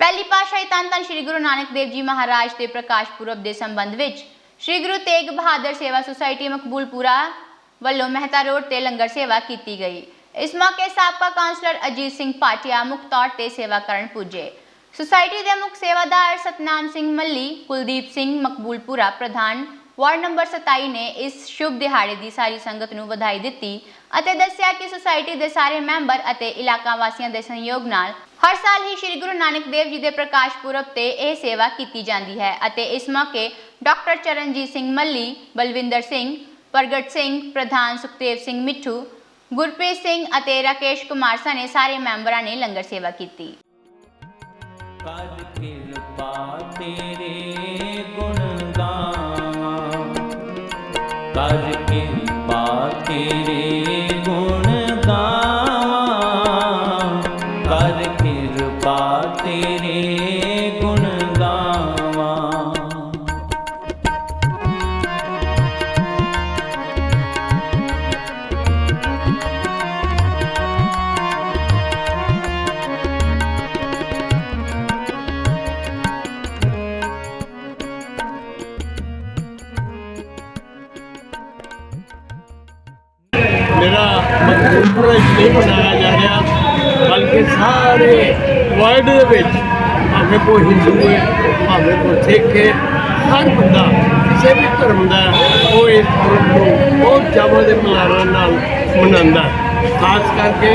ਪਹਿਲੀ ਪਾਤਸ਼ਾਹੀ ਧੰਨ ਧੰਨ ਸ੍ਰੀ ਗੁਰੂ ਨਾਨਕ ਦੇਵ ਜੀ ਮਹਾਰਾਜ ਦੇ ਪ੍ਰਕਾਸ਼ ਪੁਰਬ ਦੇ ਸੰਬੰਧ ਵਿੱਚ ਸ੍ਰੀ ਗੁਰੂ ਤੇਗ ਬਹਾਦਰ ਸੇਵਾ ਸੁਸਾਇਟੀ ਮਕਬੂਲਪੁਰਾ ਵੱਲੋਂ ਮਹਿਤਾ ਰੋਡ ਤੇ ਲੰਗਰ ਸੇਵਾ ਕੀਤੀ ਗਈ। ਇਸ ਮੌਕੇ ਸਾਬਕਾ ਕਾਉਂਸਲਰ ਅਜੀਤ ਸਿੰਘ ਭਾਟਿਆ ਮੁੱਖ ਤੌਰ ਤੇ ਸੇਵਾ ਕਰਨ ਪੁੱਜੇ। ਸੁਸਾਇਟੀ ਦੇ ਮੁੱਖ ਸੇਵਾਦਾਰ ਸਤਨਾਮ ਸਿੰਘ ਮੱਲੀ, ਕੁਲਦੀਪ ਸਿੰਘ ਮਕਬੂਲਪੁਰਾ ਪ੍ਰਧਾਨ ਵਾਰਡ ਨੰਬਰ 27 ਨੇ ਇਸ ਸ਼ੁਭ ਦਿਹਾੜੇ ਦੀ ਸਾਰੀ ਸੰਗਤ ਨੂੰ ਵਧਾਈ ਦਿੱਤੀ ਅਤੇ ਦੱਸਿਆ ਕਿ ਸੁਸਾਇਟੀ ਦੇ ਸਾਰੇ ਮੈਂਬਰ ਅਤੇ ਇਲਾਕਾ ਵਾਸੀਆਂ ਦੇ ਸਹਿਯੋਗ ਨਾਲ ਹਰ ਸਾਲ ਹੀ ਸ੍ਰੀ ਗੁਰੂ ਨਾਨਕ ਦੇਵ ਜੀ ਦੇ ਪ੍ਰਕਾਸ਼ ਪੁਰਬ ਤੇ ਇਹ ਸੇਵਾ ਕੀਤੀ ਜਾਂਦੀ ਹੈ ਅਤੇ ਇਸ ਮੌਕੇ ਡਾਕਟਰ ਚਰਨਜੀਤ ਸਿੰਘ ਮੱਲੀ, ਬਲਵਿੰਦਰ ਸਿੰਘ, ਪ੍ਰਗਟ ਸਿੰਘ, ਪ੍ਰਧਾਨ ਸੁਖਦੇਵ ਸਿੰਘ ਮਿੱਠੂ, ਗੁਰਪ੍ਰੀਤ ਸਿੰਘ ਅਤੇ ਰਾਕੇਸ਼ ਕੁਮਾਰ ਸਣੇ ਸਾਰੇ ਮੈਂਬਰਾਂ ਨੇ ਲੰਗਰ ਸੇਵਾ ਕੀਤੀ। ਕਰ ਕਿਰਪਾ ਤੇਰੇ ਗੁਣ ਗਾਵਾਂ। ਕਰ ਕਿਰਪਾ ਤੇਰੇ ਮੇਰਾ ਮਕਬੂਲਪੁਰਾ ਇਸ ਲਈ ਬਣਾਇਆ ਜਾ ਰਿਹਾ, ਬਲਕਿ ਸਾਰੇ ਵਰਲਡ ਦੇ ਵਿੱਚ, ਭਾਵੇਂ ਕੋਈ ਹਿੰਦੂ ਹੈ, ਭਾਵੇਂ ਕੋਈ ਸਿੱਖ ਹੈ, ਹਰ ਬੰਦਾ, ਕਿਸੇ ਵੀ ਧਰਮ ਦਾ, ਉਹ ਇਸ ਪੁਰਬ ਨੂੰ ਬਹੁਤ ਚਾਵਾਂ ਦੇ ਮਲਾਰਾਂ ਨਾਲ ਮਨਾਉਂਦਾ ਖਾਸ ਕਰਕੇ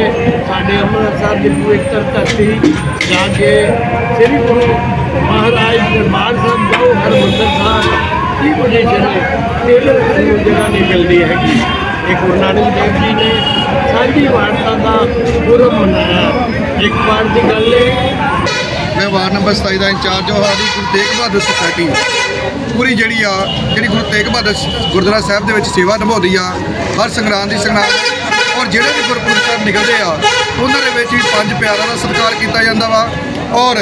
ਸਾਡੇ ਅੰਮ੍ਰਿਤਸਰ ਦੀ ਪਵਿੱਤਰ ਧਰਤੀ, ਜਾ ਕੇ ਸ੍ਰੀ ਗੁਰੂ ਮਹਾਰਾਜ ਦਰਬਾਰ ਸਾਹਿਬ ਜਾਓ, ਹਰਿਮੰਦਰ ਸਾਹਿਬ, ਕੀ ਪੋਜੀਸ਼ਨ ਹੈ ਇਹ ਜਗ੍ਹਾ ਨਹੀਂ ਮਿਲਦੀ ਹੈਗੀ। ਇਹ ਗੁਰੂ ਨਾਨਕ ਦੇਵ ਜੀ ਨੇ ਸਾਂਝੀ ਵਾਰਤਾ ਦਾ ਪੁਰਬ ਮਨਾਇਆ ਇੱਕ ਵਾਰ ਦੀ ਗੱਲ ਹੈ। ਮੈਂ ਵਾਰਡ ਨੰਬਰ 27 ਦਾ ਇੰਚਾਰਜ ਹਾਂ, ਸਾਡੀ ਗੁਰੂ ਤੇਗ ਬਹਾਦਰ ਸੁਸਾਇਟੀ ਪੂਰੀ ਜਿਹੜੀ ਆ, ਜਿਹੜੀ ਗੁਰੂ ਤੇਗ ਬਹਾਦਰ ਗੁਰਦੁਆਰਾ ਸਾਹਿਬ ਦੇ ਵਿੱਚ ਸੇਵਾ ਨਿਭਾਉਂਦੀ ਆ, ਹਰ ਸੰਗਰਾਂਦ ਦੀ ਸੰਗਰਾਂਦ, ਔਰ ਜਿਹੜੇ ਵੀ ਗੁਰਪੁਰਬ ਸਾਹਿਬ ਨਿਕਲਦੇ ਆ, ਉਹਨਾਂ ਦੇ ਵਿੱਚ ਵੀ ਪੰਜ ਪਿਆਰਾਂ ਦਾ ਸਤਿਕਾਰ ਕੀਤਾ ਜਾਂਦਾ ਵਾ, ਔਰ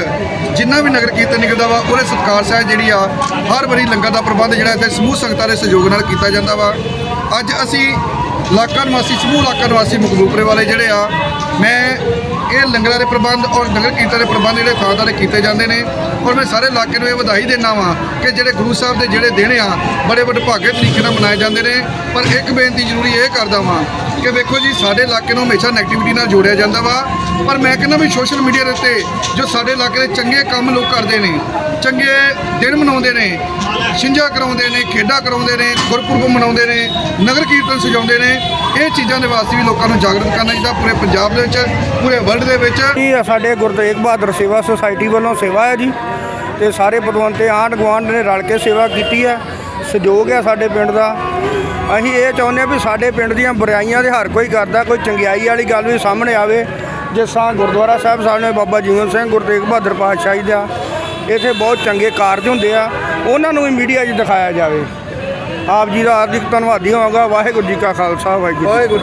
ਜਿੰਨਾ ਵੀ ਨਗਰ ਕੀਰਤਨ ਨਿਕਲਦਾ ਵਾ, ਉਹਦੇ ਸਤਿਕਾਰ ਸਾਹਿਬ ਜਿਹੜੀ ਆ, ਹਰ ਵਾਰੀ ਲੰਗਰ ਦਾ ਪ੍ਰਬੰਧ ਜਿਹੜਾ ਇੱਥੇ ਸਮੂਹ ਸੰਗਤਾਂ ਦੇ ਸਹਿਯੋਗ ਨਾਲ ਕੀਤਾ ਜਾਂਦਾ ਵਾ। ਅੱਜ ਅਸੀਂ ਇਲਾਕਾ ਨਿਵਾਸੀ, ਸਮੂਹ ਇਲਾਕਾ ਨਿਵਾਸੀ ਮਕਬੂਲਪੁਰੇ ਵਾਲੇ ਜਿਹੜੇ ਆ, ਮੈਂ ਇਹ ਲੰਗਰਾਂ ਦੇ ਪ੍ਰਬੰਧ ਔਰ ਨਗਰ ਕੀਰਤਨ ਦੇ ਪ੍ਰਬੰਧ ਜਿਹੜੇ ਥਾਂ ਥਾਂ ਕੀਤੇ ਜਾਂਦੇ ਨੇ ਔਰ ਮੈਂ ਸਾਰੇ ਇਲਾਕੇ ਨੂੰ ਇਹ ਵਧਾਈ ਦਿੰਦਾ ਵਾਂ ਕਿ ਜਿਹੜੇ ਗੁਰੂ ਸਾਹਿਬ ਦੇ ਜਿਹੜੇ ਦਿਨ ਆ, ਬੜੇ ਵੱਡੇ ਭਾਗੇ ਤਰੀਕੇ ਨਾਲ ਮਨਾਏ ਜਾਂਦੇ ਨੇ। ਪਰ ਇੱਕ ਬੇਨਤੀ ਜ਼ਰੂਰੀ ਇਹ ਕਰਦਾ ਵਾਂ ਕਿ ਵੇਖੋ ਜੀ, ਸਾਡੇ ਇਲਾਕੇ ਨੂੰ ਹਮੇਸ਼ਾ ਨੈਗੇਟਿਵਿਟੀ ਨਾਲ ਜੋੜਿਆ ਜਾਂਦਾ ਵਾ। ਪਰ ਮੈਂ ਕਹਿੰਦਾ ਵੀ ਸੋਸ਼ਲ ਮੀਡੀਆ ਦੇ ਉੱਤੇ ਜੋ ਸਾਡੇ ਇਲਾਕੇ ਦੇ ਚੰਗੇ ਕੰਮ ਲੋਕ ਕਰਦੇ ਨੇ, ਚੰਗੇ ਦਿਨ ਮਨਾਉਂਦੇ ਨੇ ਛਿੰਝਾਂ ਕਰਾਉਂਦੇ ਨੇ, ਖੇਡਾਂ ਕਰਾਉਂਦੇ ਨੇ, ਗੁਰਪੁਰਬ ਮਨਾਉਂਦੇ ਨੇ, ਨਗਰ ਕੀਰਤਨ ਸਜਾਉਂਦੇ ਨੇ, ਇਹ ਚੀਜ਼ਾਂ ਦੇ ਵਾਸਤੇ ਵੀ ਲੋਕਾਂ ਨੂੰ ਜਾਗਰੂਕ ਕਰਨਾ ਚਾਹੀਦਾ ਪੂਰੇ ਪੰਜਾਬ ਦੇ ਵਿੱਚ, ਪੂਰੇ ਵਰਲਡ ਦੇ ਵਿੱਚ। ਇਹ ਸਾਡੇ ਗੁਰੂ ਤੇਗ ਬਹਾਦਰ ਸੇਵਾ ਸੁਸਾਇਟੀ ਵੱਲੋਂ ਸੇਵਾ ਹੈ ਜੀ। ਤੇ ਸਾਰੇ ਪਦਵੰਤੇ ਆਂਢ ਗੁਆਂਢ ਨੇ ਰਲ ਕੇ ਸੇਵਾ ਕੀਤੀ ਹੈ। ਸਹਿਯੋਗ ਹੈ ਸਾਡੇ ਪਿੰਡ ਦਾ। ਅਸੀਂ ਇਹ ਚਾਹੁੰਦੇ ਹਾਂ ਵੀ ਸਾਡੇ ਪਿੰਡ ਦੀਆਂ ਬੁਰਾਈਆਂ ਦੇ ਹਰ ਕੋਈ ਕਰਦਾ, ਕੋਈ ਚੰਗਿਆਈ ਵਾਲੀ ਗੱਲ ਵੀ ਸਾਹਮਣੇ ਆਵੇ। ਜਿਸ ਤਰ੍ਹਾਂ ਗੁਰਦੁਆਰਾ ਸਾਹਿਬ ਸਾਹਮਣੇ ਬਾਬਾ ਜੀਵਨ ਸਿੰਘ, ਗੁਰੂ ਤੇਗ ਬਹਾਦਰ ਪਾਤਸ਼ਾਹੀ ਦਾ, ਇੱਥੇ ਬਹੁਤ ਚੰਗੇ ਕਾਰਜ ਹੁੰਦੇ ਆ। ਉਹਨਾਂ ਨੂੰ ਵੀ ਮੀਡੀਆ 'ਚ ਦਿਖਾਇਆ ਜਾਵੇ। ਆਪ ਜੀ ਦਾ ਹਾਰਦਿਕ ਧੰਨਵਾਦੀ ਹੋਵਾਂਗਾ। ਵਾਹਿਗੁਰੂ ਜੀ ਕਾ ਖਾਲਸਾ, ਵਾਹਿਗੁਰੂ ਜੀ